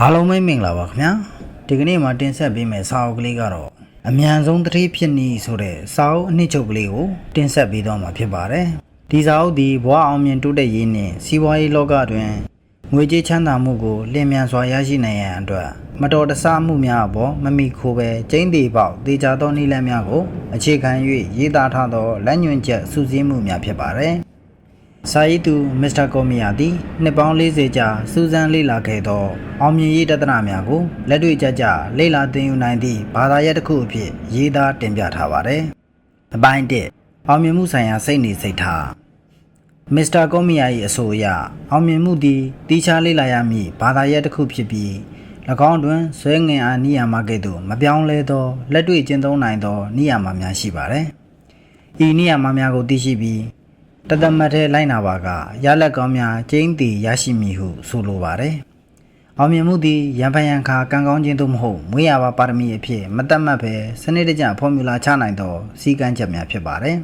အားလုံးပဲမင်္ဂလာပါခင်ဗျာဒီကနေ့မှာတင်ဆက်ပေးမယ့်စာအုပ်ကလေးကတော့အမြန်ဆုံးသတိဖြစ်နည်းဆိုတဲ့စာအုပ်အနှစ်ချုပ်ကလေးကိုတင်ဆက်ပေးတော့မှာဖြစ်ပါတယ်ဒီစာအုပ်ဒီဘဝအောင်မြင်တိုးတက်ရေးနဲ့စီးပွားရေးလောကတွင်ငွေကြေးချမ်းသာမှုကိုလျင်မြန်စွာရရှိနိုင်ရန်အတွက်မတော်တဆမှုများအပေါ်မမိခိုးပဲကျင်းသေးပေါက်တေချာသောနည်းလမ်းများကိုအခြေခံ၍ရေးသားထားသောလက်ညွှန်ချက်စူးစီးမှုများဖြစ်ပါတယ် စာရေးသူမစ္စတာကောမီယာသည်နှစ်ပေါင်း40ကြာစူးစမ်းလေ့လာခဲ့သောအောင်မြင်ရေးတဒနာများကိုလက်တွေ့ကျကျလေ့လာသင်ယူနိုင်သည့်ဘာသာရပ်တစ်ခုအဖြစ်ရေးသားတင်ပြထားပါတယ်။အပိုင်း1အောင်မြင်မှုဆိုင်ရာစိတ်နေစိတ်ထားမစ္စတာကောမီယာ၏အဆိုအရအောင်မြင်မှုသည်တီးခြားလေ့လာရမည့်ဘာသာရပ်တစ်ခုဖြစ်ပြီး၎င်းတွင်ဇွဲငင်အားနိယာမကဲ့သို့မပြောင်းလဲသောလက်တွေ့ကျင့်သုံးနိုင်သောနိယာမများရှိပါသည်။ဤနိယာမများကိုသိရှိပြီး တသမတ်ထဲလိုက်နာပါကရလက်ကောင်းများကျင်းတည်ရရှိမည်ဟုဆိုလိုပါတယ်။အောင်မြင်မှုသည်ရန်ဖန်ရန်ခါကံကောင်းခြင်းသို့မဟုတ်မွေးရပါပါရမီအဖြစ်မတတ်မှတ်ပဲစနစ်တကျဖော်မြူလာချနိုင်သောစီကံချက်များဖြစ်ပါတယ်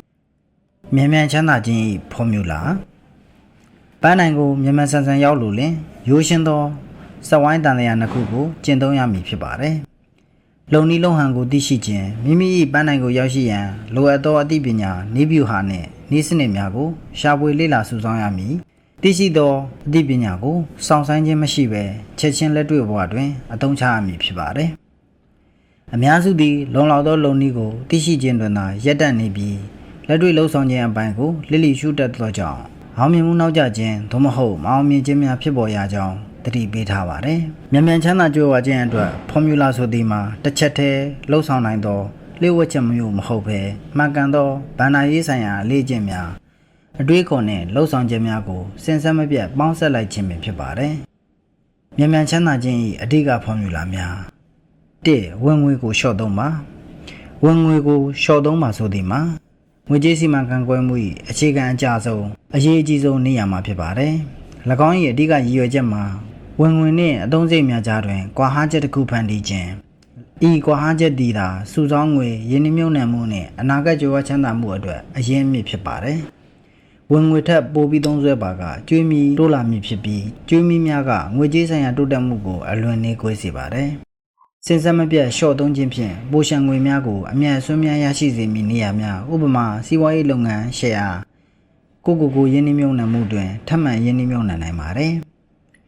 ။မြန်မြန်ချမ်းသာခြင်း၏ဖော်မြူလာပန်းနိုင်ကိုမြန်မြန်ဆန်ဆန်ရောက်လို့လင်ရိုးရှင်းသောစက်ဝိုင်းတန်လျာနှစ်ခုကိုကျင့်သုံးရမည်ဖြစ်ပါတယ်။လုံနီလုံဟန်ကိုသိရှိခြင်းမိမိ၏ပန်းနိုင်ကိုရောက်ရှိရန်လိုအပ်သောအသိပညာနိဗျူဟာနှင့် ဤစနစ်များကိုရှာဖွေလေ့လာစုဆောင်းရမည်သိရှိသောအသိပညာကိုစောင့်ဆိုင်ခြင်းမရှိဘဲချက်ချင်းလက်တွေ့ဘဝတွင်အသုံးချရမည်ဖြစ်ပါတယ်အများစုသည်လုံလောက်သောလုံနည်းကိုသိရှိခြင်းတွင်သာရက်တန့်နေပြီးလက်တွေ့လှုပ်ဆောင်ခြင်းအပိုင်းကိုလစ်လီရှုတတ်သောကြောင့်အောင်မြင်မှုနောက်ကျခြင်းသို့မဟုတ်မအောင်မြင်ခြင်းများဖြစ်ပေါ်ရကြောင်းတတိပေးထားပါတယ်။မြန်မြန်ချမ်းသာကြွယ်ဝခြင်းအတွက်ဖော်မြူလာဆိုသည်မှာတစ်ချက်တည်းလှုပ်ဆောင်နိုင်သော လျှို့ဝှက်ချက်မျိုးမဟုတ်ဘဲမှန်ကန်သောဗန္ဒာရေးဆိုင်ရာအလေးကျင့်များအတွေးခေါ်နဲ့လှုပ်ဆောင်ခြင်းများကိုစဉ်ဆက်မပြတ်ပေါင်းစပ်လိုက်ခြင်းပင်ဖြစ်ပါတယ်။မြန်မြန်ချမ်းသာခြင်း၏အဓိကဖော်မြူလာများ၁ဝင်ငွေကိုလျှော့သုံးပါဝင်ငွေကိုလျှော့သုံးပါဆိုသည်မှာငွေကြေးစီမံခန့်ခွဲမှု၏အခြေခံအကျဆုံးအရေးအကြီးဆုံးနေရာမှာဖြစ်ပါတယ်။၎င်း၏အဓိကရည်ရွယ်ချက်မှာဝင်ငွေနှင့်အသုံးစရိတ်များကြားတွင်ကွာဟချက်တစ်ခုဖန်တီးခြင်း ဤကွာဟချက်သည်သာစုဆောင်းငွေရင်းနှီးမြှုပ်နှံမှုနှင့်အနာဂတ်ကြွယ်ဝချမ်းသာမှုအတွက်အရင်းအမြစ်ဖြစ်ပါတယ်။ဝင်ငွေထက်ပိုပြီးသုံးစွဲပါကကျွေးမီတိုးလာမည်ဖြစ်ပြီးကျွေးမီများကငွေကြေးဆိုင်ရာတိုးတက်မှုကိုအလွန်နှေးကွေးစေပါတယ်။စင်စက်မပြတ်ရှော့သုံးခြင်းဖြင့်ပိုရှံငွေများကိုအမြတ်အစွန်းများရရှိစေမည့်နေရာများဥပမာစီးပွားရေးလုပ်ငန်းရှယ်ယာကိုကိုကိုရင်းနှီးမြှုပ်နှံမှုတွင်ထပ်မံရင်းနှီးမြှုပ်နှံနိုင်ပါတယ်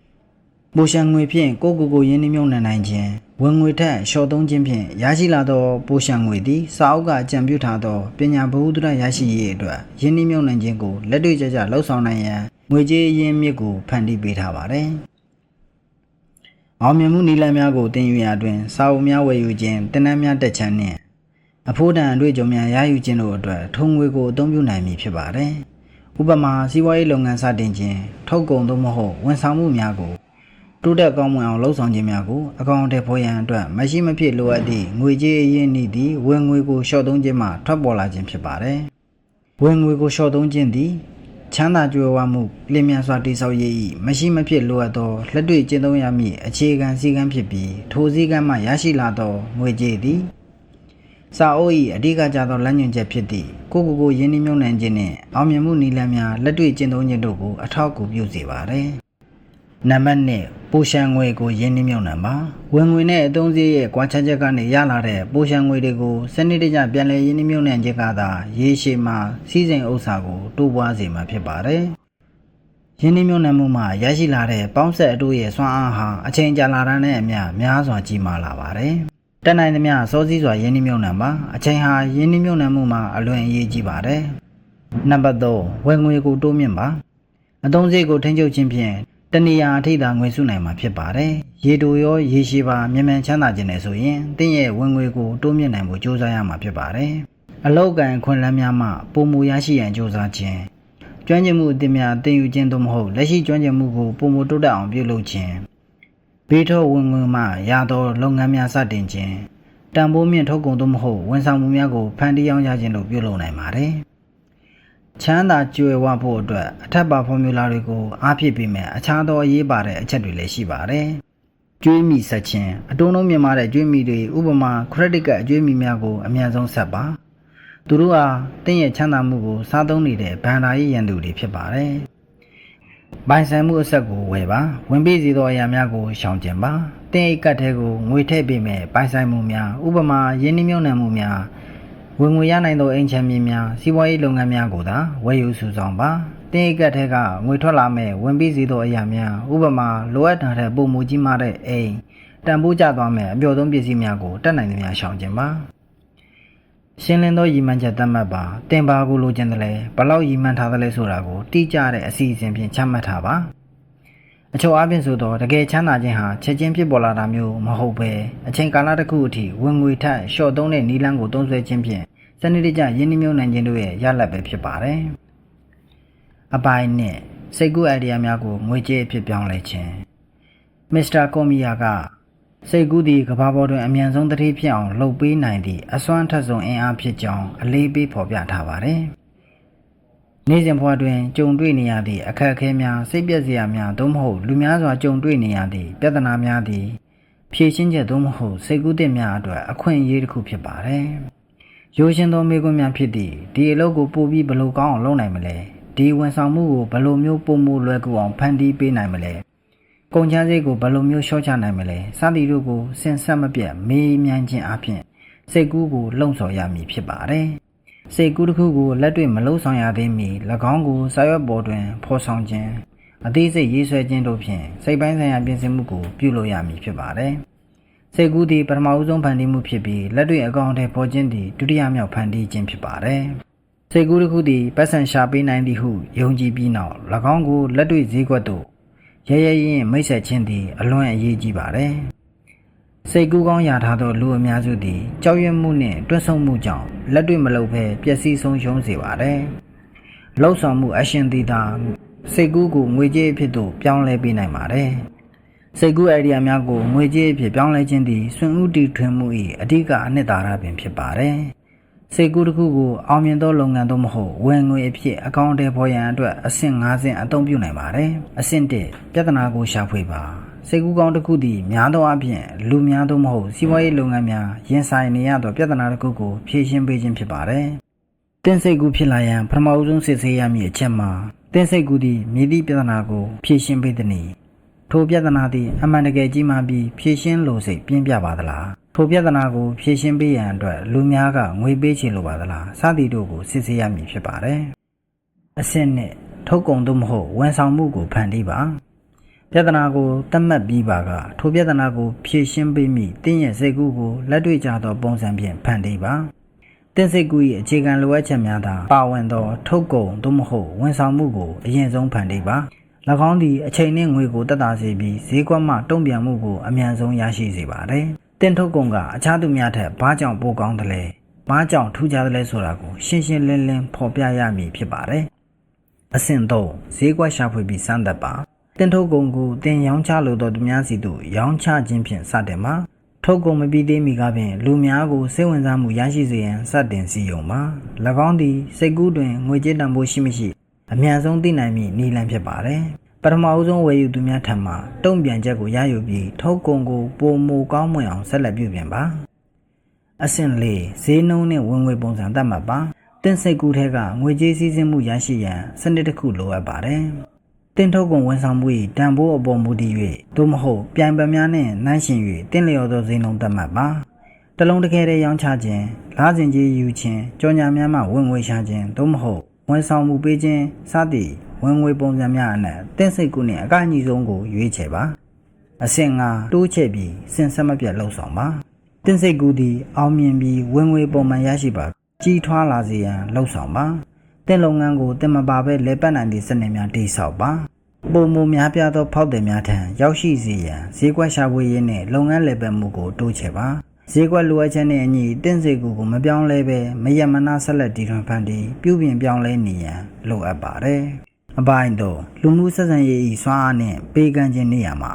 ။ပိုရှံငွေဖြင့်ကိုကိုကိုရင်းနှီးမြှုပ်နှံနိုင်ခြင်း ဝင်ငွေထက်လျှော့သုံးခြင်းဖြင့်ရရှိလာသောပိုရှံငွေသည်စာအုပ်ကအကြံပြုထားသောပညာဘဝတုဒရရှိရေးအတွက်ရင်းနှီးမြှုပ်နှံခြင်းကိုလက်တွေ့ကျကျလှုပ်ဆောင်နိုင်ရန်ငွေကြေးအရင်းမြစ်ကိုဖန်တီးပေးထားပါတယ်။အောင်မြင်မှုနည်းလမ်းများကိုသင်ယူရာတွင်စာအုပ်များဝယ်ယူခြင်းတင်နန်းများတက်ချမ်းနှင့်အဖို့တန်အတွေ့အကြုံများရယူခြင်းတို့အတွက်ထုံငွေကိုအသုံးပြုနိုင်မည်ဖြစ်ပါတယ်။ဥပမာစီးပွားရေးလုပ်ငန်းစတင်ခြင်းထုတ်ကုန်သို့မဟုတ်ဝန်ဆောင်မှုများကို တိုးတက်ကောင်းမွန်အောင်လှုပ်ဆောင်ခြင်းများကိုအကောင့်အထည်ဖော်ရန်အတွက်မရှိမဖြစ်လိုအပ်သည့်ငွေကြေးအရင်းအနှီးသည်ဝင်ငွေကိုလျှော့သုံးခြင်းမှထွက်ပေါ်လာခြင်းဖြစ်ပါတယ်။ဝင်ငွေကိုလျှော့သုံးခြင်းသည်ချမ်းသာကြွယ်ဝမှုလျင်မြန်စွာတည်ဆောက်ရေး၏မရှိမဖြစ်လိုအပ်သောလက်တွေ့ကျင့်သုံးရမည့်အခြေခံစည်းကမ်းဖြစ်ပြီးထိုစည်းကမ်းမှရရှိလာသောငွေကြေးသည်စာအုပ်၏အဓိကကျသောလမ်းညွှန်ချက်ဖြစ်သည့်ကိုကိုကိုယင်းနှိမ့်မြုံနှံခြင်းနှင့်အောင်မြင်မှုနည်းလမ်းများလက်တွေ့ကျင့်သုံးခြင်းတို့ကိုအထောက်အကူပြုစေပါသည်။နံပါတ်1 ပိုရှံငွေကိုယင်းနှိမ့်မြုံနှံပါဝင်ငွေနဲ့အသုံးစရိတ်ရဲ့ကွာခြားချက်ကနေရလာတဲ့ပိုရှံငွေတွေကိုစနစ်တကျပြန်လည်ယင်းနှိမ့်မြုံနှံခြင်းကသာရေရှည်မှာစီးစိမ်ဥစ္စာကိုတိုးပွားစေမှာဖြစ်ပါတယ်။ယင်းနှိမ့်မြုံနှံမှုမှာရရှိလာတဲ့ပေါင်းဆက်အတူရဲ့စွမ်းအားဟာအချိန်ကြာလာတဲ့နဲ့အမျှများစွာကြီးမားလာပါတယ်။တက်နိုင်သမျှစောစည်းစွာယင်းနှိမ့်မြုံနှံပါအချိန်ဟာယင်းနှိမ့်မြုံနှံမှုမှာအလွန်အရေးကြီးပါတယ်။နံပါတ်3ဝင်ငွေကိုတိုးမြင့်ပါအသုံးစရိတ်ကိုထိန်းချုပ်ခြင်းဖြင့် တဏီယာအထိတာငွေစုနိုင်မှာဖြစ်ပါတယ်။ရေတိုရောရေရှည်ပါမြန်မြန်ချမ်းသာခြင်းနဲ့ဆိုရင်တင့်ရဲ့ဝင်ငွေကိုတိုးမြင့်နိုင်ဖို့ကြိုးစားရမှာဖြစ်ပါတယ်။အလောက်ကန်ခွင့်လန်းများမှပုံမူရရှိရန်ကြိုးစားခြင်းကျွမ်းကျင်မှုအသစ်များသင်ယူခြင်းသို့မဟုတ်လက်ရှိကျွမ်းကျင်မှုကိုပုံမူတိုးတက်အောင်ပြုလုပ်ခြင်းဘေးထောဝင်ငွေမှရသောလုပ်ငန်းများစတင်ခြင်းတန်ဖိုးမြင့်ထုတ်ကုန်သို့မဟုတ်ဝန်ဆောင်မှုများကိုဖန်တီးအောင်ရခြင်းတို့ပြုလုပ်နိုင်ပါတယ်။ ချမ်းသာကြွယ်ဝဖို့အတွက်အထက်ပါဖော်မြူလာတွေကိုအားဖြည့်ပေးမယ်အခြားသောအရေးပါတဲ့အချက်တွေလည်းရှိပါတယ်။ကျွေးမိဆက်ခြင်းအတုံးလုံးမြင်မာတဲ့ကျွေးမိတွေဥပမာ credit card အကျွေးမိများကိုအမြန်ဆုံးဆက်ပါ။သူတို့ဟာတင့်ရဲ့ချမ်းသာမှုကိုစားသုံးနေတဲ့ဘဏ္ဍာရေးရန်သူတွေဖြစ်ပါတယ်။ပိုင်ဆိုင်မှုအဆက်ကိုဝယ်ပါဝင်ပြီးစီသောအရာများကိုရှောင်ကျဉ်ပါတင်းအိတ်ကတ်ထဲကိုငွေထည့်ပေးမယ်ပိုင်ဆိုင်မှုများဥပမာယင်းနှမြုံနှံမှုများ ဝင်ငွေရနိုင်သောအိမ်ချမ်းမြေများစီးပွားရေးလုပ်ငန်းများကိုသာဝယ်ယူစုဆောင်ပါတင်းအိတ်ကတ်ထဲကငွေထွက်လာမဲ့ဝင်ပြီးစီသောအရာများဥပမာလိုအပ်တာတဲ့ပုံမူကြီးမားတဲ့အိမ်တန်ဖိုးကျသွားမဲ့အပျော်ဆုံးပစ္စည်းများကိုတတ်နိုင်သမျှရှောင်ကျဉ်ပါရှင်းလင်းသောရည်မှန်းချက်သတ်မှတ်ပါတင်ပါကိုလိုချင်တယ်လေဘလောက်ရည်မှန်းထားတယ်လဲဆိုတာကိုတိကျတဲ့အစီအစဉ်ဖြင့်ချမှတ်ထားပါ အချို့အပြင်ဆိုတော့တကယ်ချမ်းသာခြင်းဟာချက်ချင်းဖြစ်ပေါ်လာတာမျိုးမဟုတ်ပဲအချိန်ကာလတစ်ခုအထိဝင်ငွေထက်ရှော့သုံးတဲ့နီလန်းကိုသုံးစွဲခြင်းဖြင့်စနစ်တကျရင်းနှီးမြှုပ်နှံခြင်းတို့ရဲ့ရလဒ်ပဲဖြစ်ပါတယ်အပိုင်းနဲ့စိတ်ကူးအိုင်ဒီယာများကိုငွေကြေးအဖြစ်ပြောင်းလဲခြင်းမစ္စတာကောမီယာကစိတ်ကူးသည်ကဘာပေါ်တွင်အမြန်ဆုံးတတိဖြစ်အောင်လှုပ်ပေးနိုင်သည့်အစွမ်းထက်ဆုံးအင်အားဖြစ်ကြောင်းအလေးပေးဖော်ပြထားပါတယ်။ နေ့စဉ်ဘဝတွင်ကြုံတွေ့နေရသည့်အခက်အခဲများစိတ်ပျက်စရာများသို့မဟုတ်လူများစွာကြုံတွေ့နေရသည့်ပြဿနာများသည်ဖြေရှင်းချက်သို့မဟုတ်စိတ်ကူးသည့်များအတွက်အခွင့်အရေးတစ်ခုဖြစ်ပါတယ်။ရိုးရှင်းသောမိကွန်းများဖြစ်သည့်ဒီအလုပ်ကိုပို့ပြီးဘယ်လိုကောင်းအောင်လုပ်နိုင်မလဲ။ဒီဝန်ဆောင်မှုကိုဘယ်လိုမျိုးပုံမှုလွယ်ကူအောင်ဖန်တီးပေးနိုင်မလဲ။ကုန်ချမ်းစိတ်ကိုဘယ်လိုမျိုးရှော့ချနိုင်မလဲစသည်တို့ကိုစင်ဆက်မပြတ်မေးမြန်းခြင်းအပြင်စိတ်ကူးကိုလှုံ့ဆော်ရမည်ဖြစ်ပါတယ် စိတ်ကူးတစ်ခုကိုလက်တွေ့မလှုပ်ဆောင်ရသေးမီ၎င်းကိုစာရွက်ပေါ်တွင်ဖော်ဆောင်ခြင်းအသေးစိတ်ရေးဆွဲခြင်းတို့ဖြင့်စိတ်ပိုင်းဆိုင်ရာပြင်ဆင်မှုကိုပြုလုပ်ရမည်ဖြစ်ပါတယ်စိတ်ကူးသည်ပထမဦးဆုံးဖန်တီးမှုဖြစ်ပြီးလက်တွေ့အကောင့်ထဲပေါ်ခြင်းသည်ဒုတိယမြောက်ဖန်တီးခြင်းဖြစ်ပါတယ်စိတ်ကူးတစ်ခုသည်ပတ်စံရှာပေးနိုင်သည်ဟုယုံကြည်ပြီးနောက်၎င်းကိုလက်တွေ့ဈေးကွက်သို့ရဲရဲရင်မိတ်ဆက်ခြင်းသည်အလွန်အရေးကြီးပါတယ်။ စိတ်ကူးကောင်းရထားသောလူအများစုသည်ကြောက်ရွံ့မှုနှင့်တွန့်ဆုတ်မှုကြောင့်လက်တွေ့မလုပ်ဘဲပျက်စီးဆုံးရှုံးစေပါတယ်။လှုပ်ဆောင်မှုအရှင်သည်သာစိတ်ကူးကိုငွေကြေးအဖြစ်သို့ပြောင်းလဲပေးနိုင်ပါတယ်။စိတ်ကူးအိုင်ဒီယာများကိုငွေကြေးအဖြစ်ပြောင်းလဲခြင်းသည်စွန့်ဦးတည်ထွင်မှု၏အဓိကအနှစ်သာရပင်ဖြစ်ပါတယ်။စိတ်ကူးတစ်ခုကိုအောင်မြင်သောလုပ်ငန်းသို့မဟုတ်ဝင်ငွေအဖြစ်အကောင့်ထဲပေါ်ရန်အတွက်အဆင့်၅ဆင့်အသုံးပြုနိုင်ပါတယ်။အဆင့်၁ပြဿနာကိုရှာဖွေပါ။ စိတ်ကူးကောင်းတစ်ခုသည်များသောအားဖြင့်လူများသို့မဟုတ်စီးပွားရေးလုပ်ငန်းများရင်ဆိုင်နေရသောပြဿနာတစ်ခုကိုဖြေရှင်းပေးခြင်းဖြစ်ပါတယ်။တင်းစိတ်ကူးဖြစ်လာရန်ပထမဦးဆုံးစစ်ဆေးရမည့်အချက်မှာတင်းစိတ်ကူးသည်မြည်သည့်ပြဿနာကိုဖြေရှင်းပေးသည်။ထိုပြဿနာသည်အမှန်တကယ်ကြီးမားပြီးဖြေရှင်းလိုစိတ်ပြင်းပြပါသလားထိုပြဿနာကိုဖြေရှင်းပေးရန်အတွက်လူများကငွေပေးချေလိုပါသလားစသည်တို့ကိုစစ်ဆေးရမည်ဖြစ်ပါတယ်အဆင့်နဲ့ထုတ်ကုန်သို့မဟုတ်ဝန်ဆောင်မှုကိုဖန်တီးပါ ပြဿနာကိုသတ်မှတ်ပြီးပါကထိုပြဿနာကိုဖြေရှင်းပေးမည့်တင်းရဲ့စိတ်ကူးကိုလက်တွေ့ကျသောပုံစံဖြင့်ဖန်တီးပါတင်စိတ်ကူ၏အခြေခံလိုအပ်ချက်များသာပါဝင်သော ထုတ်ကုန်သို့မဟုတ်ဝန်ဆောင်မှုကိုအရင်ဆုံးဖန်တီးပါ၎င်းသည်အချိန်နှင့်ငွေကိုတက်တာစေပြီးဈေးကွက်မှတုံ့ပြန်မှုကိုအမြန်ဆုံးရရှိစေပါတယ်တင်ထုတ်ကုန်ကအခြားသူများထက်ဘာကြောင့်ပိုကောင်းသလဲဘာကြောင့်ထူးခြားသလဲဆိုတာကိုရှင်းရှင်းလင်းလင်းဖော်ပြရမည်ဖြစ်ပါတယ်အဆင့်3ဈေးကွက်ရှာဖွေပြီးစမ်းသပ်ပါ တင်ထုတ်ကုန်ကိုတင်ရောင်းချလိုသောသူများစီသို့ရောင်းချခြင်းဖြင့်စတင်ပါထုတ်ကုန်မပြီးသေးမီကပင်လူများကိုစိတ်ဝင်စားမှုရရှိစေရန်စတင်စီယုံပါ၎င်းသည်စိတ်ကူးတွင်ငွေကြေးတန်ဖိုးရှိမရှိအမြန်ဆုံးသိနိုင်မည့်နည်းလမ်းဖြစ်ပါတယ်ပထမအဦးဆုံးဝယ်ယူသူများထံမှတုံ့ပြန်ချက်ကိုရယူပြီးထုတ်ကုန်ကိုပုံမူကောင်းမွန်အောင်ဆက်လက်ပြုပြင်ပါအဆင့်၄ဈေးနှုန်းနှင့်ဝင်ငွေပုံစံသတ်မှတ်ပါတင်စိတ်ကူးထဲကငွေကြေးစည်းစိမ်မှုရရှိရန်စနစ်တစ်ခုလိုအပ်ပါတယ် တင်ထုတ်ကုန်ဝန်ဆောင်မှု၏တန်ဖိုးအပေါ်မူတည်၍သို့မဟုတ်ပြိုင်ပွဲများနှင့်နှိုင်းယှဉ်၍တင်လျော်သောဈေးနှုန်းသတ်မှတ်ပါတလုံးတကယ်တည်းရောင်းချခြင်းလားစင်ကြီးယူခြင်းကြော်ညာများမှဝင်ငွေရှာခြင်းသို့မဟုတ်ဝန်ဆောင်မှုပေးခြင်းစသည့်ဝင်ငွေပုံစံများအနက်တင်စိတ်ကူးနှင့်အကန့်အညီဆုံးကိုရွေးချယ်ပါအဆင့်၅တိုးချဲ့ပြီးစင်ဆက်မပြတ်လှုပ်ဆောင်ပါတင်စိတ်ကူးသည်အောင်မြင်ပြီးဝင်ငွေပုံမှန်ရရှိပါကြီးထွားလာစေရန်လှုပ်ဆောင်ပါ တင်လုပ်ငန်းကိုတင်မပါဘဲလဲပတ်နိုင်သည့်စနစ်များတည်ဆောက်ပါပုံမူများပြားသောဖောက်တယ်များထံရောက်ရှိစေရန်ဈေးကွက်ရှာဖွေရေးနှင့်လုပ်ငန်းလည်ပတ်မှုကိုတိုးချဲ့ပါဈေးကွက်လိုအပ်ချက်နှင့်အညီတင့်စေကူကိုမပြောင်းလဲပဲမယမနာဆက်လက်တည်ထွန်းဖန်တီးပြုပြင်ပြောင်းလဲနေရန်လိုအပ်ပါတယ်အပိုင်းတော့လူမှုဆက်ဆံရေး၏စွမ်းအားနှင့်ပေးကမ်းခြင်းနေရာမှာ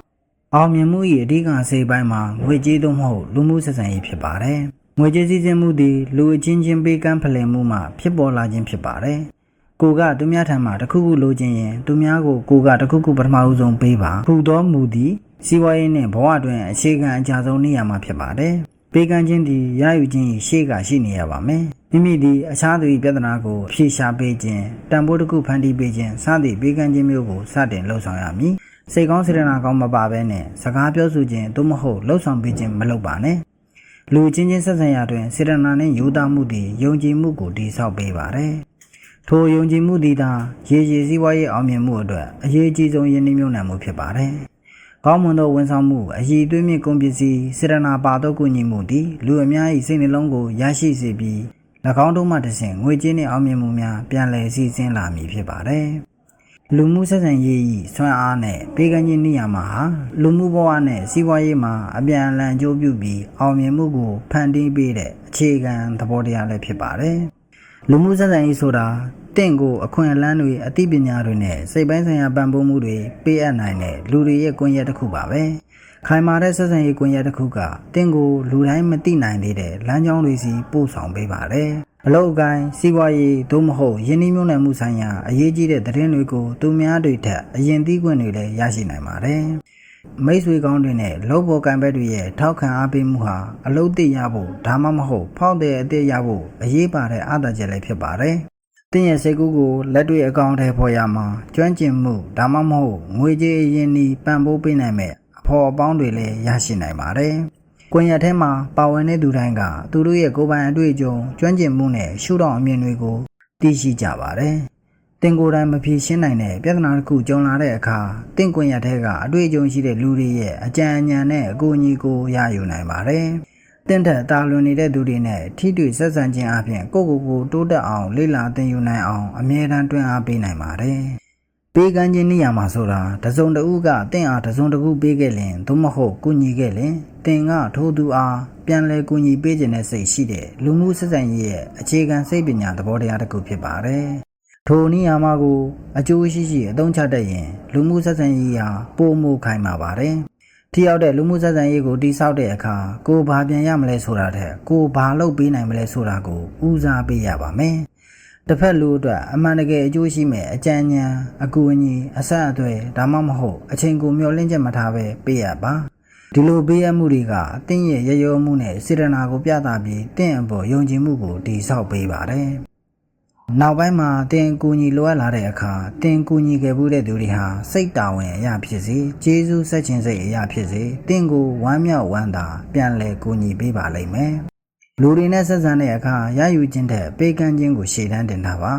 အောင်မြင်မှု၏အဓိကစိတ်ပိုင်းမှာငွေကြေးသို့မဟုတ်လူမှုဆက်ဆံရေးဖြစ်ပါတယ် ငွေကြေးစည်းစိမ်မှုသည်လူအချင်းချင်းပေးကမ်းဖလှယ်မှုမှဖြစ်ပေါ်လာခြင်းဖြစ်ပါတယ်ကိုကသူများထံမှတစ်ခုခုလိုချင်ရင်သူများကိုကိုကတစ်ခုခုပထမဦးဆုံးပေးပါခုသောမူသည်စီးပွားရေးနှင့်ဘဝတွင်အခြေခံအကြဆုံးနေရာမှာဖြစ်ပါတယ်ပေးကမ်းခြင်းသည်ရယူခြင်း၏ရှေ့ကရှိနေရပါမယ်မိမိသည်အခြားသူ၏ပြဿနာကိုအဖြေရှာပေးခြင်းတန်ဖိုးတစ်ခုဖန်တီးပေးခြင်းစသည့်ပေးကမ်းခြင်းမျိုးကိုစတင်လှုပ်ဆောင်ရမည်စိတ်ကောင်းစေတနာကောင်းမပါဘဲနဲ့စကားပြောဆိုခြင်းသို့မဟုတ်လှုပ်ဆောင်ပေးခြင်းမလုပ်ပါနဲ့ လူချင်းချင်းဆက်ဆံရာတွင်စေတနာနှင့်ယူသားမှုသည်ယုံကြည်မှုကိုတည်ဆောက်ပေးပါတယ်ထိုယုံကြည်မှုသည်သာရေရှည်စည်းဝါးရေးအောင်မြင်မှုအတွက်အရေးကြီးဆုံးယင်းနှိမ့်မြုံနှံမှုဖြစ်ပါတယ်ကောင်းမွန်သောဝန်ဆောင်မှုအည်သွေးမြင့်ကုန်ပစ္စည်းစေတနာပါသောကုညီမှုသည်လူအများ၏စိတ်နှလုံးကိုရရှိစေပြီး၎င်းတို့မှတစ်ဆင့်ငွေကြေးနှင့်အောင်မြင်မှုများပြန်လည်စီစဉ်လာမည်ဖြစ်ပါတယ်။ လူမှုဆက်ဆံရေး၏ဆွမ်းအားနဲ့ပေးကမ်းခြင်းနေရာမှာဟာလူမှုဘဝနဲ့စီးပွားရေးမှာအပြန်အလှန်အကျိုးပြုပြီးအောင်မြင်မှုကိုဖန်တီးပေးတဲ့အခြေခံသဘောတရားလည်းဖြစ်ပါတယ်။လူမှုဆက်ဆံရေးဆိုတာတင့်ကိုအခွင့်အလမ်းတွေအသိပညာတွေနဲ့စိတ်ပိုင်းဆိုင်ရာပံ့ပိုးမှုတွေပေးအပ်နိုင်တဲ့လူတွေရဲ့ကွန်ရက်တစ်ခုပါပဲ။ခိုင်မာတဲ့ဆက်ဆံရေးကွန်ရက်တစ်ခုကတင့်ကိုလူတိုင်းမသိနိုင်သေးတဲ့လမ်းကြောင်းတွေစီပို့ဆောင်ပေးပါတယ်။ အလောက်အကိုင်းစီးပွားရေးသို့မဟုတ်ယင်းနှိမ့်မြုံနယ်မှုဆိုင်ရာအရေးကြီးတဲ့သတင်းတွေကိုသူများတွေထက်အရင်သိခွင့်တွေလည်းရရှိနိုင်ပါတယ်။မိတ်ဆွေကောင်းတွေနဲ့လောဘောကံဘက်တွေရဲ့ထောက်ခံအားပေးမှုဟာအလုတ်တရဖို့ဒါမှမဟုတ်ဖောက်တဲ့အသေးရဖို့အရေးပါတဲ့အားသာချက်လည်းဖြစ်ပါတယ်။တင်းရဲ့စိတ်ကူးကိုလက်တွေ့အကောင့်ထဲပေါ်ရမှာကျွမ်းကျင်မှုဒါမှမဟုတ်ငွေကြေးအရင်ဒီပံ့ပိုးပေးနိုင်မဲ့အဖော်အပေါင်းတွေလည်းရရှိနိုင်ပါတယ်။ ကွန်ရက်ထဲမှာပါဝင်တဲ့သူတိုင်းကသူတို့ရဲ့ကိုယ်ပိုင်အတွေ့အကြုံကျွမ်းကျင်မှုနဲ့ရှုထောင့်အမြင်တွေကိုသိရှိကြပါတယ်။တင်ကိုယ်တိုင်မဖြေရှင်းနိုင်တဲ့ပြဿနာတစ်ခုကြုံလာတဲ့အခါတင့်ကွန်ရက်ထဲကအတွေ့အကြုံရှိတဲ့လူတွေရဲ့အကြံဉာဏ်နဲ့အကူအညီကိုရယူနိုင်ပါတယ်။တင့်ထက်တာလွန်နေတဲ့သူတွေနဲ့ထိတွေ့ဆက်ဆံခြင်းအပြင်ကိုယ့်ကိုယ်ကိုတိုးတက်အောင်လေ့လာသင်ယူနိုင်အောင်အမြဲတမ်းတွန်းအားပေးနိုင်ပါတယ်။ ပေးကမ်းခြင်းနေရာမှာဆိုတာတစုံတဦးကတင့်အားတစုံတစ်ခုပေးခဲ့ရင်သို့မဟုတ်ကုညီခဲ့ရင်တင်ကထိုးသူအားပြန်လဲကုညီပေးခြင်းနဲ့စိတ်ရှိတဲ့လူမှုဆက်ဆံရေးရဲ့အခြေခံစိတ်ပညာသဘောတရားတစ်ခုဖြစ်ပါတယ်။ထိုနေရာမှာကိုအကျိုးရှိရှိအသုံးချတတ်ရင်လူမှုဆက်ဆံရေးဟာပိုမိုခိုင်မာပါတယ်။ထိရောက်တဲ့လူမှုဆက်ဆံရေးကိုတိဆောက်တဲ့အခါကိုဘာပြန်ရမလဲဆိုတာထက်ကိုဘာလုပ်ပေးနိုင်မလဲဆိုတာကိုဦးစားပေးရပါမယ်။ တစ်ဖက်လူအတွက်အမှန်တကယ်အကျိုးရှိမဲ့အကြံဉာဏ်အကူအညီအဆက်အသွယ်ဒါမှမဟုတ်အချိန်ကိုမျှော်လင့်ချက်မထားပဲပေးရပါဒီလိုပေးရမှုတွေကတင့်ရဲ့ရရောမှုနဲ့စေတနာကိုပြသပြီးတင့်အပေါ်ယုံကြည်မှုကိုတည်ဆောက်ပေးပါတယ်နောက်ပိုင်းမှာတင်ကူညီလိုအပ်လာတဲ့အခါတင်ကူညီခဲ့မှုတဲ့သူတွေဟာစိတ်တာဝန်အရာဖြစ်စေကျေးဇူးဆက်ခြင်းစိတ်အရာဖြစ်စေတင့်ကိုဝမ်းမြောက်ဝမ်းသာပြန်လည်ကူညီပေးပါလိမ့်မယ် လူတွေနဲ့ဆက်ဆံတဲ့အခါရယူခြင်းတဲ့ပေးကမ်းခြင်းကိုရှေ့တန်းတင်တာပါ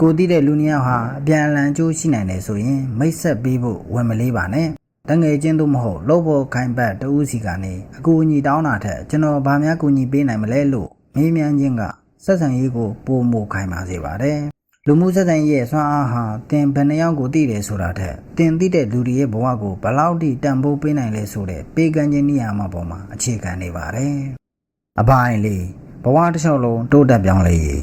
ကိုတည်တဲ့လူနှစ်ယောက်ဟာအပြန်အလှန်အကျိုးရှိနိုင်တယ်ဆိုရင် မိတ်ဆက်ပေးဖို့ဝင်မလေးပါနဲ့တငယ်ချင်းတို့မဟုတ်လောဘောခိုင်ဘတ်တူးစီကနေအကူအညီတောင်းတာထက်ကျွန်တော်ဗာများကူညီပေးနိုင်မလဲလို့မေးမြန်းခြင်းကဆက်ဆံရေးကိုပိုမိုခိုင်မာစေပါတယ်လူမှုဆက်ဆံရေးရဲ့ဆွမ်းအားဟာတင်ဘယ်နှယောက်ကိုသိတယ်ဆိုတာထက်တင်သိတဲ့လူတွေရဲ့ဘဝကိုဘယ်လောက်ထိတန်ဖိုးပေးနိုင်လဲဆိုတဲ့ပေးကမ်းခြင်းနေရာမှာပေါ်မှာအခြေခံနေပါတယ် အပိုင်းလေးဘဝတစ်လျှောက်လုံးတိုးတက်ပြောင်းလဲရေး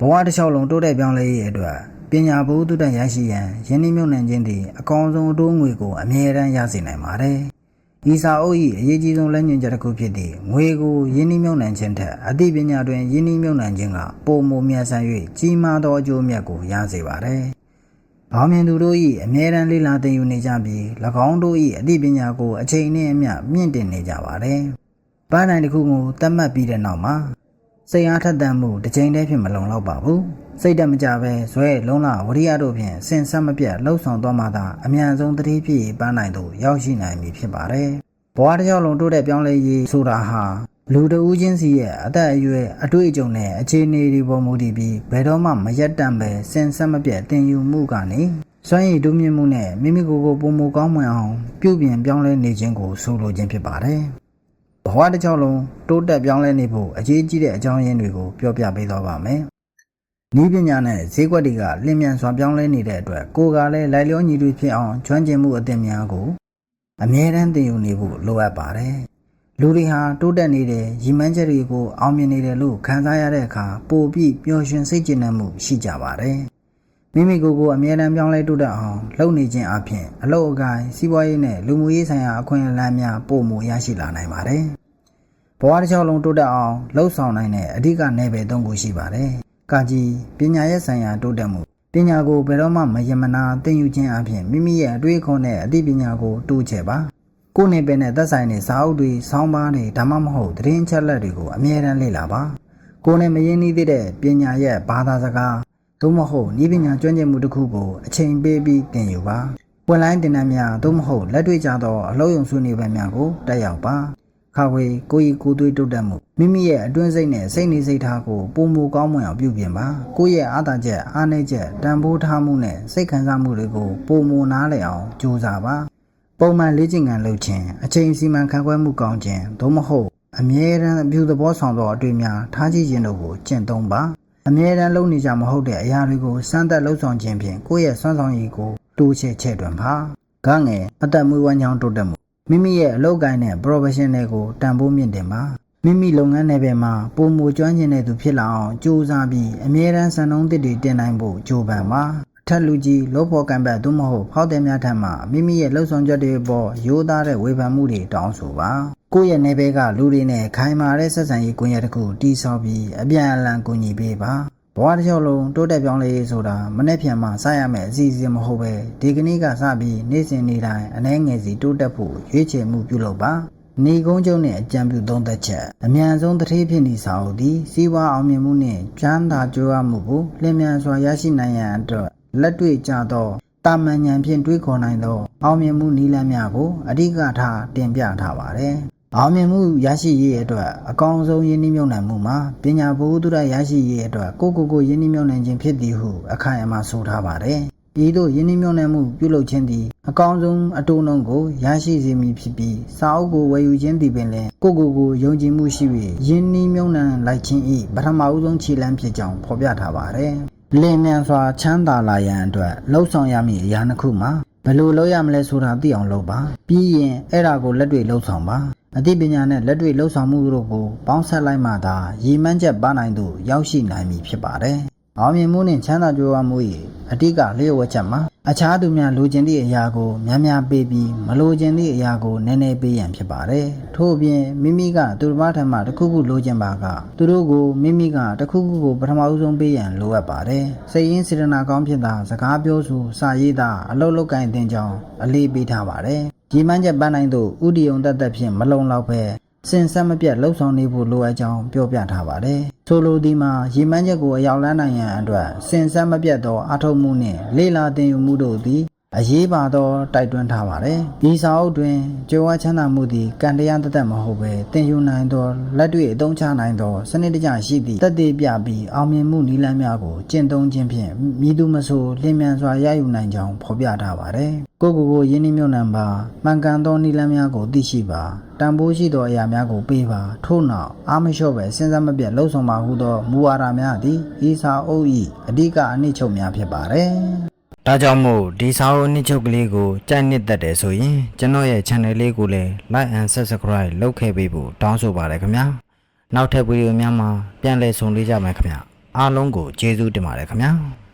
ဘဝတစ်လျှောက်လုံးတိုးတက်ပြောင်းလဲရေးအတွက်ပညာဘုသူတ္တရရှိရန်ယင်းနှမြုံနှံခြင်းသည်အကောင်းဆုံးအတိုးငွေကိုအမြဲတမ်းရစေနိုင်ပါတယ်။ဤစာအုပ်၏အရေးကြီးဆုံးလက်ညွှန်ချက်တစ်ခုဖြစ်သည့်ငွေကိုယင်းနှမြုံနှံခြင်းထက်အသိပညာတွင်ယင်းနှမြုံနှံခြင်းကပုံမမြတ်ဆန်၍ကြီးမားသောအကျိုးအမြတ်ကိုရစေပါတယ်။ဘောင်မြင်သူတို့၏အမြဲတမ်းလေ့လာသင်ယူနေကြပြီး၎င်းတို့၏အသိပညာကိုအချိန်နှင့်အမျှမြင့်တင်နေကြပါတယ်။ ပန်းနိုင်တစ်ခုကိုတတ်မှတ်ပြီးတဲ့နောက်မှာစိတ်အားထက်သန်မှုတစ်ချိန်တည်းဖြင့်မလုံလောက်ပါဘူးစိတ်တက်မကြပဲဇွဲလုံးလဝရိယတို့ဖြင့်စင်ဆက်မပြတ်လှုပ်ဆောင်သွားမှသာအမြန်ဆုံးတတိဖြစ်ပန်းနိုင်သို့ရောက်ရှိနိုင်မည်ဖြစ်ပါတယ်ဘဝတစ်ကြောက်လုံးတိုးတက်ပြောင်းလဲရေးဆိုတာဟာလူတဦးချင်းစီရဲ့အသက်အရွယ်အတွေ့အကြုံနဲ့အခြေအနေတွေပေါ်မူတည်ပြီးဘယ်တော့မှမရက်တန့်ပဲစင်ဆက်မပြတ်တင်ယူမှုကနေစွမ်းရည်တိုးမြင့်မှုနဲ့မိမိကိုယ်ကိုပုံမကောင်းမွန်အောင်ပြုပြင်ပြောင်းလဲနေခြင်းကိုဆိုလိုခြင်းဖြစ်ပါတယ် ဘဝတစ်ကြောက်လုံးတိုးတက်ပြောင်းလဲနေဖို့အရေးကြီးတဲ့အကြောင်းရင်းတွေကိုပြောပြပေးသွားပါမယ်။ဤပညာနဲ့ဈေးကွက်တွေကလင်းမြန်စွာပြောင်းလဲနေတဲ့အတွက်ကိုယ်ကလည်းလိုက်လျောညီတူဖြစ်အောင်ကျွမ်းကျင်မှုအသင်များကိုအမြဲတမ်းသင်ယူနေဖို့လိုအပ်ပါတယ်။လူတွေဟာတိုးတက်နေတဲ့ရည်မှန်းချက်တွေကိုအောင်မြင်နေတယ်လို့ခံစားရတဲ့အခါပိုပြီးပျော်ရွှင်စိတ်ကျဉ်မှုရှိကြပါတယ်။မိမိကိုယ်ကိုအမြဲတမ်းပြောင်းလဲတိုးတက်အောင်လုပ်နေခြင်းအပြင်အလုပ်အကိုင်စီးပွားရေးနဲ့လူမှုရေးဆိုင်ရာအခွင့်အလမ်းများပိုမိုရရှိလာနိုင်ပါတယ်။ ဘဝတစ်လျှောက်လုံးတိုးတက်အောင်လှုပ်ဆောင်နိုင်တဲ့အဓိကနယ်ပယ်သုံးခုရှိပါတယ်။ကာကြီးပညာရေးဆိုင်ရာတိုးတက်မှုပညာကိုဘယ်တော့မှမယမနာသင်ယူခြင်းအပြင်မိမိရဲ့အတွေ့အခေါ်နဲ့အသိပညာကိုတိုးချဲ့ပါကိုယ်နေပင်နဲ့သက်ဆိုင်တဲ့စာအုပ်တွေစောင်းပါးတွေဒါမှမဟုတ်သတင်းအချက်လက်တွေကိုအမြဲတမ်းလေ့လာပါကိုယ်နဲ့မရင်းနှီးသေးတဲ့ပညာရဲ့ဘာသာစကားသို့မဟုတ်ဤပညာကျွမ်းကျင်မှုတစ်ခုကိုအချိန်ပေးပြီးသင်ယူပါပွင့်လိုင်းတင်တန်းများသို့မဟုတ်လက်တွေ့ကြသောအလုံးယုံဆွေးနွေးပွဲများကိုတက်ရောက်ပါ ခါဝေကိုကြီးကိုသွေးတုတ်တက်မှုမိမိရဲ့အတွင်းစိတ်နဲ့စိတ်နေစိတ်ထားကိုပုံမူကောင်းမွန်အောင်ပြုပြင်ပါကိုယ့်ရဲ့အားသာချက်အားနည်းချက်တန်ဖိုးထားမှုနဲ့စိတ်ခံစားမှုတွေကိုပုံမူနားလည်အောင်ကြိုးစားပါပုံမှန်လေ့ကျင့်ခန်းလုပ်ခြင်းအချိန်စီမံခန့်ခွဲမှုကောင်းခြင်းသို့မဟုတ်အမြဲတမ်းအပြုသဘောဆောင်သောအတွေ့များထားကြည့်ခြင်းတို့ကိုကျင့်သုံးပါအမြဲတမ်းလုပ်နေကြမဟုတ်တဲ့အရာတွေကိုစမ်းသပ်လှုပ်ဆောင်ခြင်းဖြင့်ကိုယ့်ရဲ့စွမ်းဆောင်ရည်ကိုတိုးချဲ့ချဲ့တွင်ပါကငယ်အသက်မွေးဝမ်းကြောင်းတိုးတက်မှု မိမိရဲ့အလုပ်ကိုင်းနဲ့ professional ကိုတန်ဖိုးမြင့်တင်ပါမိမိလုပ်ငန်းနယ်ပယ်မှာပုံမူကျွမ်းကျင်တဲ့သူဖြစ်လာအောင်ကြိုးစားပြီးအမြဲတမ်းစံနှုန်းသစ်တွေတင်နိုင်ဖို့ကြိုးပမ်းပါအထက်လူကြီးလောဘောကံပတ်သို့မဟုတ်ဖောက်တယ်များထံမှမိမိရဲ့လှုပ်ဆောင်ချက်တွေပေါ်ရိုးသားတဲ့ဝေဖန်မှုတွေတောင်းဆိုပါကိုယ့်ရဲ့နယ်ပယ်ကလူတွေနဲ့ခိုင်မာတဲ့ဆက်ဆံရေးကွန်ရက်တစ်ခုတည်ဆောက်ပြီးအပြန်အလှန်ကူညီပေးပါ ဘဝတစ်လျှောက်လုံးတိုးတက်ပြောင်းလဲရေးဆိုတာမနေ့ပြန်မှစရမယ်အစီအစဉ်မဟုတ်ပဲဒီကနေ့ကစပြီးနေ့စဉ်နေ့တိုင်းအနှဲငယ်စီတိုးတက်ဖို့ရွေးချယ်မှုပြုလုပ်ပါနေကုန်းကျုံနဲ့အကြံပြုသုံးသက်ချက်အမြန်ဆုံးတထေးဖြစ်နေစာအုပ်သည်စီးပွားအောင်မြင်မှုနှင့်ကျမ်းသာကြိုးရမှုကိုလျင်မြန်စွာရရှိနိုင်ရန်အတွက်လက်တွေ့ကျသောတာမန်ဉာဏ်ဖြင့်တွေးခေါ်နိုင်သော အောင်မြင်မှုနည်းလမ်းများကိုအဓိကထားတင်ပြထားပါတယ်။ အောင်မြင်မှုရရှိရေးအတွက်အကောင်းဆုံးယဉ်နှိမ့်မြုံနှံမှုမှာပညာဘုဟုတုရရရှိရေးအတွက်ကိုယ့်ကိုယ်ကိုယဉ်နှိမ့်မြုံနှံခြင်းဖြစ်သည်ဟုအခိုင်အမာဆိုထားပါတယ်။ဤသို့ယဉ်နှိမ့်မြုံနှံမှုပြုလုပ်ခြင်းသည်အကောင်းဆုံးအတူနှုံကိုရရှိစေမည်ဖြစ်ပြီးစာအုပ်ကိုဝယ်ယူခြင်းသည်ပင်လည်းကိုယ့်ကိုယ်ကိုယုံကြည်မှုရှိ၍ယဉ်နှိမ့်မြုံနှံလိုက်ခြင်း၏ပထမဦးဆုံးခြေလှမ်းဖြစ်ကြောင်းဖော်ပြထားပါတယ်။လင်းမြန်စွာချမ်းသာလာရန်အတွက်လှုပ်ဆောင်ရမည့်အရာတစ်ခုမှာ ဘယ်လိုလုပ်ရမလဲဆိုတာသိအောင်လုပ်ပါပြီးရင်အဲ့ဒါကိုလက်တွေ့လှုပ်ဆောင်ပါအသိပညာနဲ့လက်တွေ့လှုပ်ဆောင်မှုတို့ကိုပေါင်းစပ်လိုက်မှသာရည်မှန်းချက်ပန်းနိုင်သို့ရောက်ရှိနိုင်မည်ဖြစ်ပါတယ် အောင်မြင်မှုနှင့်ချမ်းသာကြွယ်ဝမှု၏အတိကလျှို့ဝှက်ချက်မှာအခြားသူများလိုချင်သည့်အရာကိုများများပေးပြီးမလိုချင်သည့်အရာကိုနည်းနည်းပေးရန်ဖြစ်ပါတယ်ထို့အပြင်မိမိကသူတစ်ပါးထံမှတစ်ခုခုလိုချင်ပါကသူတို့ကိုမိမိကတစ်ခုခုကိုပထမဦးဆုံးပေးရန်လိုအပ်ပါတယ်စိတ်ရင်းစေတနာကောင်းဖြစ်တာစကားပြောဆိုစာရေးတာအလုပ်လုပ်ကိုင်တင်ကြောင်းအလေးပေးထားပါတယ်ဒီမှန်းချက်ပန်းနိုင်သို့ဥတီယုံတတ်သက်ဖြင့်မလုံလောက်ပဲ စင်ဆက်မပြတ်လှုပ်ဆောင်နေဖို့လိုအပ်ကြောင်းပြောပြထားပါတယ်။ဆိုလိုဒီမှာရည်မှန်းချက်ကိုအရောက်လန်းနိုင်ရန်အတွက်စင်ဆက်မပြတ်သောအထောက်မှုနှင့်လေလာတင်ယူမှုတို့သည် အရေးပါသောတိုက်တွန်းထားပါတယ်။ဒီစာအုပ်တွင်ကြွယ်ဝချမ်းသာမှုသည်ကံတရားတသက်မဟုတ်ပဲတင်ယူနိုင်သောလက်တွေ့အသုံးချနိုင်သောစနစ်တကျရှိသည့်တက်သေးပြပြီးအောင်မြင်မှုနည်းလမ်းများကိုကျင့်သုံးခြင်းဖြင့်မိသူမဆိုလျင်မြန်စွာရယူနိုင်ကြောင်းဖော်ပြထားပါတယ်။ကိုယ့်ကိုယ်ကိုယင်းနှမြုံနှံပါမှန်ကန်သောနည်းလမ်းများကိုသိရှိပါတန်ဖိုးရှိသောအရာများကိုပေးပါထို့နောက်အာမလျှော့ပဲစဉ်းစားမပြတ်လှုပ်ဆောင်ပါဟုသောမူဝါဒများသည်ဤစာအုပ်၏အဓိကအနှစ်ချုပ်များဖြစ်ပါတယ်။ ဒါကြောင့်မို့ဒီစာအုပ်အနှစ်ချုပ်ကလေးကိုကြိုက်နှစ်သက်တယ်ဆိုရင်ကျွန်တော်ရဲ့ channel လေးကိုလည်း like and subscribe လုပ်ခဲ့ပေးဖို့တောင်းဆိုပါတယ်ခင်ဗျာ။နောက်ထပ်ဗီဒီယိုများမှာပြန်လည်ဆုံလေးကြမယ်ခင်ဗျာ။အားလုံးကိုကျေးဇူးတင်ပါတယ်ခင်ဗျာ။